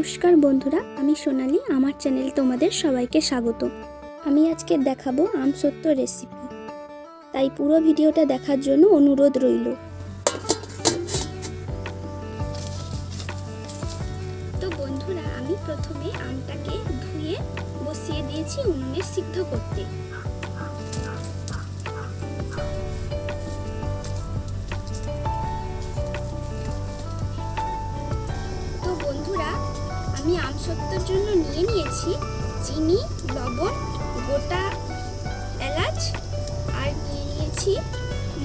নমস্কার বন্ধুরা, আমি সোনালি, আমার চ্যানেল তোমাদের সবাইকে স্বাগত। আমি আজকে দেখাবো আমসত্ব রেসিপি তাই পুরো ভিডিওটা দেখার জন্য অনুরোধ রইল। তো বন্ধুরা, আমি প্রথমে আমটাকে ধুয়ে বসিয়ে দিয়েছি উনুনে সিদ্ধ করতে। আমি আমসত্বর জন্য নিয়ে নিয়েছি চিনি, লবণ, গোটা এলাচ, আর নিয়ে নিয়েছি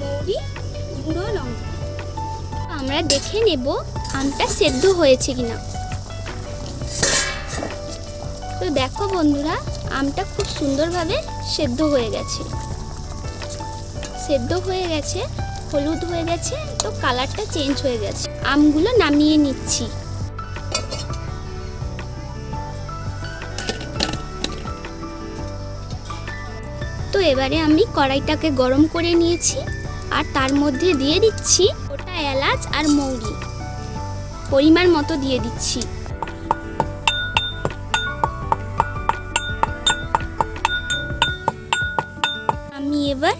মৌরি, গুঁড়ো লঙ্কা। আমরা দেখে নেব আমটা সেদ্ধ হয়েছে কিনা। তো দেখো বন্ধুরা, আমটা খুব সুন্দরভাবে সেদ্ধ হয়ে গেছে। সেদ্ধ হয়ে গেছে, হলুদ হয়ে গেছে, তো কালারটা চেঞ্জ হয়ে গেছে। আমগুলো নামিয়ে নিচ্ছি। তো এবারে আমি কড়াইটাকে গরম করে নিয়েছি আর তার মধ্যে দিয়ে দিচ্ছি গোটা এলাচ আর মৌরি। পরিমাণ মতো দিয়ে দিচ্ছি। আমি এবার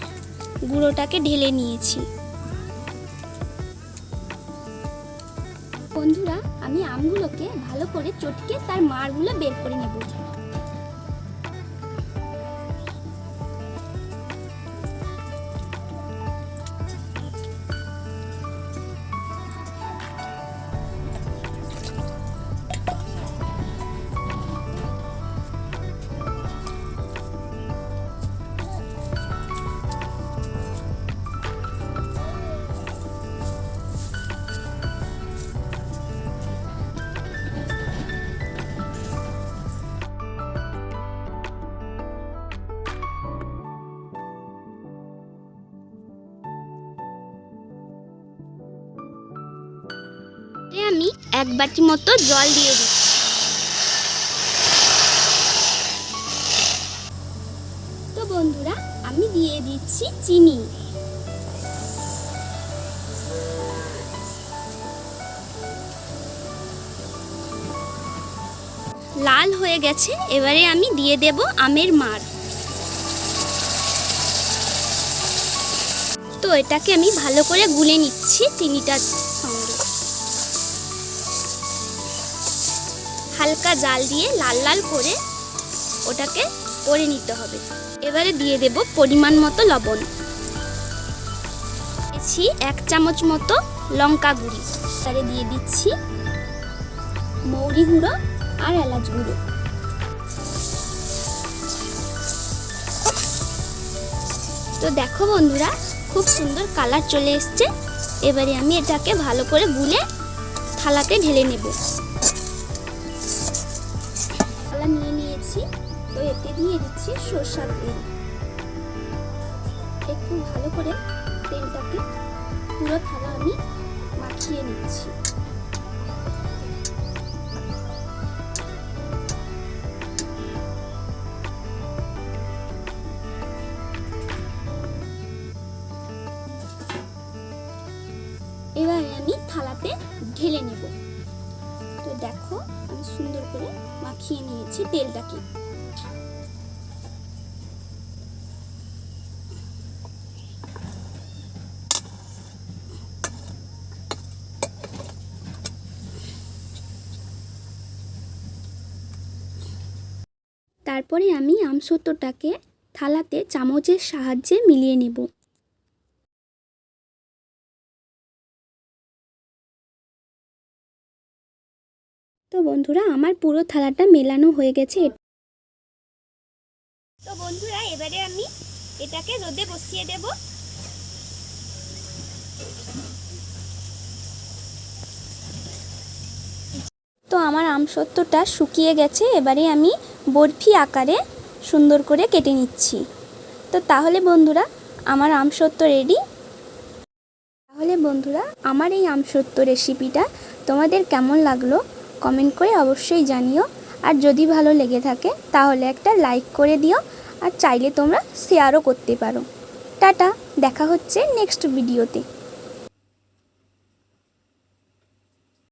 গুঁড়োটাকে ঢেলে নিয়েছি। বন্ধুরা, আমি আমগুলোকে ভালো করে চটকে তার মাড়গুলো বের করে নেব। এতে আমি এক বাটি মতো জল দিয়ে দিচ্ছি। তো বন্ধুরা, আমি দিয়ে দিচ্ছি চিনি। লাল হয়ে গেছে, এবারে আমি দিয়ে দেব আমের মার তো এটাকে আমি ভালো করে গুলে নিচ্ছি চিনিটার হালকা জাল দিয়ে লাল লাল করে ওটাকে করে নিতে হবে। এবারে দিয়ে দেব পরিমাণ মতো লবণ। দিচ্ছি এক চামচ মতো লঙ্কা গুঁড়ি। এবারে দিয়ে দিচ্ছি মৌরি গুঁড়ো আর এলাচ গুঁড়ো। তো দেখো বন্ধুরা, খুব সুন্দর কালার চলে এসছে। এবারে আমি এটাকে ভালো করে গুলে থালাতে ঢেলে নেব। এতে দিয়ে দিচ্ছি সরষার তেল। একটু ভালো করে তেলটাকে পুরো থালা আমি মাখিয়ে নিচ্ছি। এবারে আমি থালাতে ঢেলে নেব। তো দেখো, আমি সুন্দর করে মাখিয়ে নিয়েছি তেলটাকে। তারপরে আমি আমসত্যটাকে থালাতে চামচের সাহায্যে মিলিয়ে নেব। তো বন্ধুরা, আমার পুরো থালাটা মেলানো হয়ে গেছে। তো বন্ধুরা, এবারে আমি এটাকে রোদে বসিয়ে দেব। তো আমসত্বটা শুকিয়ে গেছে, এবারে আমি বরফি আকারে সুন্দর করে কেটে নিচ্ছি। তো তাহলে বন্ধুরা, আমার আমসত্ব রেডি তাহলে বন্ধুরা, আমার এই আমসত্ব রেসিপিটা তোমাদের কেমন লাগল কমেন্ট করে অবশ্যই জানিও। আর যদি ভালো লেগে থাকে, তাহলে একটা লাইক করে দিও। আর চাইলে তোমরা শেয়ারও করতে পারো। টাটা, দেখা হচ্ছে নেক্সট ভিডিওতে